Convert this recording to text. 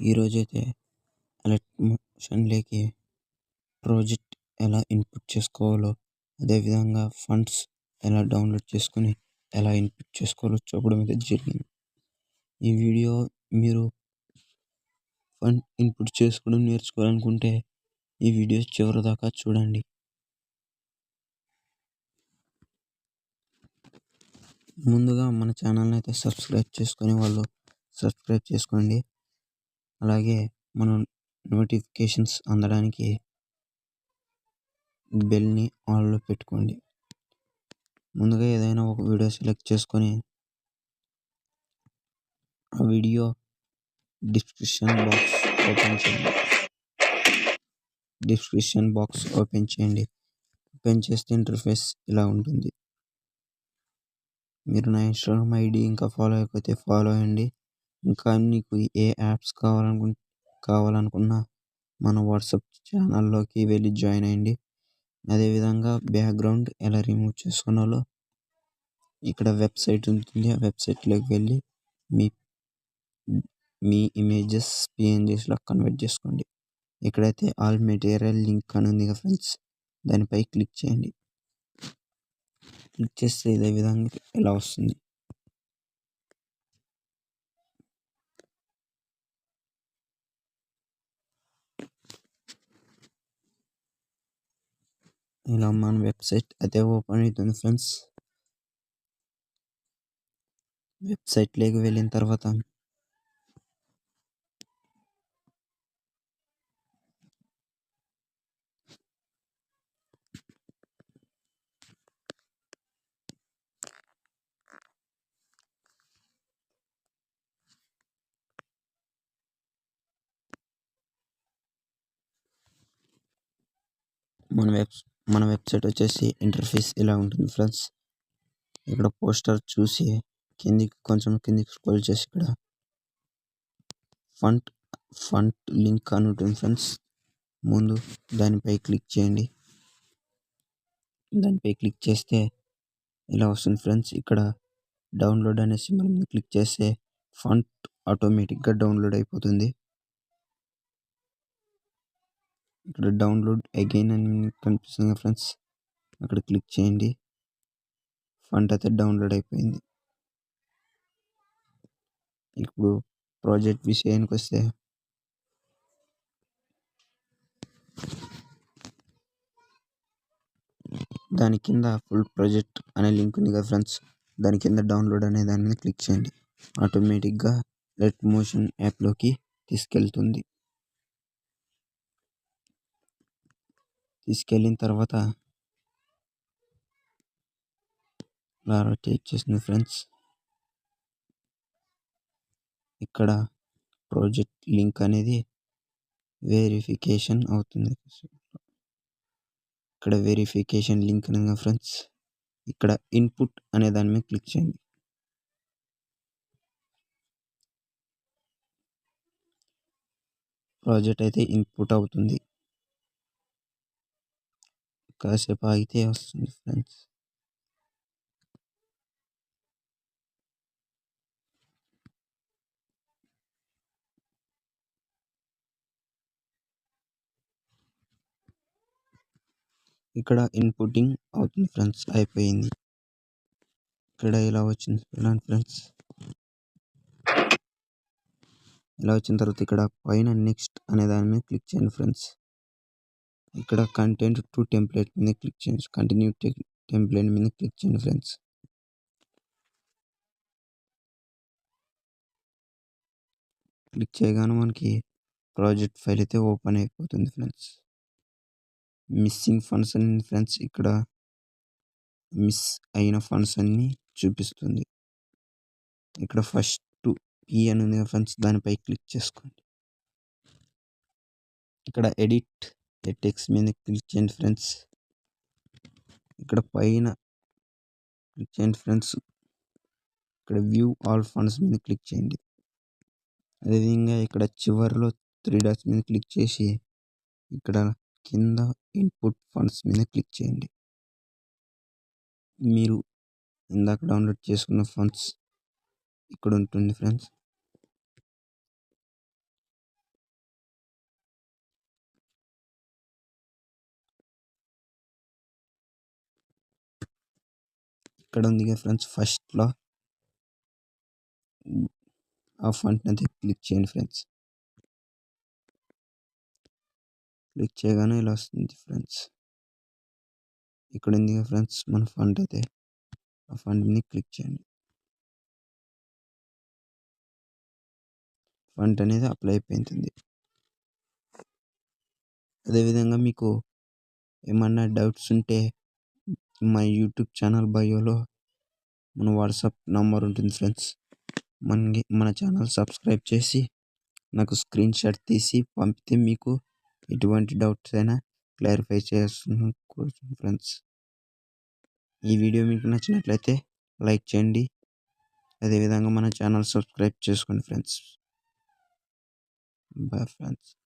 ఈరోజైతే అలర్ట్ మోషన్లోకి ప్రాజెక్ట్ ఎలా ఇన్పుట్ చేసుకోవాలో అదేవిధంగా ఫండ్స్ ఎలా డౌన్లోడ్ చేసుకొని ఎలా ఇన్పుట్ చేసుకోవాలో చూపడం అయితే జరిగింది. ఈ వీడియో మీరు ఫండ్ ఇన్పుట్ చేసుకోవడం నేర్చుకోవాలనుకుంటే ఈ వీడియో చివరి దాకా చూడండి. ముందుగా మన ఛానల్ని అయితే సబ్స్క్రైబ్ చేసుకునే వాళ్ళు సబ్స్క్రైబ్ చేసుకోండి. అలాగే మనం నోటిఫికేషన్స్ అందడానికి బెల్ని ఆన్లో పెట్టుకోండి. ముందుగా ఏదైనా ఒక వీడియో సెలెక్ట్ చేసుకొని ఆ వీడియో డిస్క్రిప్షన్ బాక్స్ ఓపెన్ చేయండి. డిస్క్రిప్షన్ బాక్స్ ఓపెన్ చేయండి. ఓపెన్ చేస్తే ఇంటర్ఫేస్ ఇలా ఉంటుంది. మీరు నా ఇన్స్టాగ్రామ్ ఐడి ఇంకా ఫాలో అయిపోతే ఫాలో అయ్యండి ఇంకా నీకు ఏ యాప్స్ కావాలనుకు కావాలనుకున్నా మన వాట్సాప్ ఛానల్లోకి వెళ్ళి జాయిన్ అయ్యండి. అదేవిధంగా బ్యాక్గ్రౌండ్ ఎలా రిమూవ్ చేసుకున్నాలో ఇక్కడ వెబ్సైట్ ఉంటుంది. ఆ వెబ్సైట్లోకి వెళ్ళి మీ మీ ఇమేజెస్ పిఎన్జీస్లో కన్వర్ట్ చేసుకోండి. ఇక్కడైతే ఆల్ మెటీరియల్ లింక్ అని ఉంది కదా ఫ్రెండ్స్ దానిపై క్లిక్ చేయండి. క్లిక్ చేస్తే ఇదే విధంగా ఇలా వస్తుంది? ఇలా మన వెబ్సైట్ అయితే ఓపెన్ అవుతుంది ఫ్రెండ్స్ వెబ్సైట్లోకి వెళ్ళిన తర్వాత మన వెబ్ మన వెబ్సైట్ వచ్చేసి ఇంటర్ఫేస్ ఇలా ఉంటుంది ఫ్రెండ్స్. ఇక్కడ పోస్టర్ చూసి కిందికి కొంచెం కిందికి స్క్రోల్ చేసి ఇక్కడ ఫంట్ ఫంట్ లింక్ అని ఉంటుంది ఫ్రెండ్స్. ముందు దానిపై క్లిక్ చేయండి. దానిపై క్లిక్ చేస్తే ఇలా వస్తుంది ఫ్రెండ్స్. ఇక్కడ డౌన్లోడ్ అనేసి మనం క్లిక్ చేస్తే ఫంట్ ఆటోమేటిక్గా డౌన్లోడ్ అయిపోతుంది. ఇక్కడ డౌన్లోడ్ అగైన్ అని కనిపిస్తుంది ఫ్రెండ్స్. అక్కడ క్లిక్ చేయండి. ఫంట్ అయితే డౌన్లోడ్ అయిపోయింది. ఇప్పుడు ప్రాజెక్ట్ విషయానికి వస్తే దాని కింద ఫుల్ ప్రాజెక్ట్ అనే లింక్ ఉంది కదా ఫ్రెండ్స్. దాని కింద డౌన్లోడ్ అనే దాని మీద క్లిక్ చేయండి. ఆటోమేటిక్గా లెట్ మోషన్ యాప్లోకి తీసుకెళ్తుంది. తీసుకెళ్ళిన తర్వాత ఇలా రొటేట్ చేసింది ఫ్రెండ్స్ ఇక్కడ ప్రాజెక్ట్ లింక్ అనేది వెరిఫికేషన్ అవుతుంది. ఇక్కడ వెరిఫికేషన్ లింక్ అనగా ఫ్రెండ్స్ ఇక్కడ ఇన్పుట్ అనే దాని మీద క్లిక్ చేయండి. ప్రాజెక్ట్ అయితే ఇన్పుట్ అవుతుంది. కాసేపు ఆగితే వస్తుంది ఫ్రెండ్స్. ఇక్కడ ఇన్పుటింగ్ అవుతుంది ఫ్రెండ్స్ అయిపోయింది. ఇక్కడ ఇలా వచ్చింది చూడండి ఫ్రెండ్స్. ఇలా వచ్చిన తర్వాత ఇక్కడ పైన నెక్స్ట్ అనే దాని మీద క్లిక్ చేయండి ఫ్రెండ్స్. ఇక్కడ కంటెంట్ టు టెంప్లెట్ మీద క్లిక్ చేయండి. కంటిన్యూ టెంప్లెట్ మీద క్లిక్ చేయండి ఫ్రెండ్స్ క్లిక్ చేయగానే మనకి ప్రాజెక్ట్ ఫైల్ అయితే ఓపెన్ అయిపోతుంది ఫ్రెండ్స్ మిస్సింగ్ ఫండ్స్ అని ఫ్రెండ్స్ ఇక్కడ మిస్ అయిన ఫండ్స్ అన్ని చూపిస్తుంది. ఇక్కడ ఫస్ట్ పి అని ఉంది ఫ్రెండ్స్ దానిపై క్లిక్ చేసుకోండి. ఇక్కడ ఎడిట్ టెక్స్ట్ మీద క్లిక్ చేయండి ఫ్రెండ్స్ ఇక్కడ పైన క్లిక్ చేయండి ఫ్రెండ్స్ ఇక్కడ వ్యూ ఆల్ ఫండ్స్ మీద క్లిక్ చేయండి. అదేవిధంగా ఇక్కడ చివరిలో త్రీ డాట్స్ మీద క్లిక్ చేసి ఇక్కడ కింద ఇన్పుట్ ఫండ్స్ మీద క్లిక్ చేయండి. మీరు ఇందాక డౌన్లోడ్ చేసుకున్న ఫండ్స్ ఇక్కడ ఉంటుంది ఫ్రెండ్స్ ఇక్కడ ఉంది కదా ఫ్రెండ్స్ ఫస్ట్లో ఆ ఫంట్ అయితే క్లిక్ చేయండి ఫ్రెండ్స్. క్లిక్ చేయగానే ఇలా వస్తుంది ఫ్రెండ్స్. ఇక్కడ ఉంది కదా ఫ్రెండ్స్? మన ఫంట్ అయితే. ఆ ఫంట్ని క్లిక్ చేయండి. ఫంట్ అనేది అప్లై అయిపోయింది. అదేవిధంగా మీకు ఏమన్నా డౌట్స్ ఉంటే మా యూట్యూబ్ ఛానల్ బయోలో మన వాట్సాప్ నంబర్ ఉంటుంది ఫ్రెండ్స్. మనకి మన ఛానల్ సబ్స్క్రైబ్ చేసి నాకు స్క్రీన్ షాట్ తీసి పంపితే మీకు ఎటువంటి డౌట్స్ అయినా క్లారిఫై చేస్తున్నాను ఫ్రెండ్స్. ఈ వీడియో మీకు నచ్చినట్లయితే లైక్ చేయండి. అదేవిధంగా మన ఛానల్ సబ్స్క్రైబ్ చేసుకోండి ఫ్రెండ్స్. Bye friends.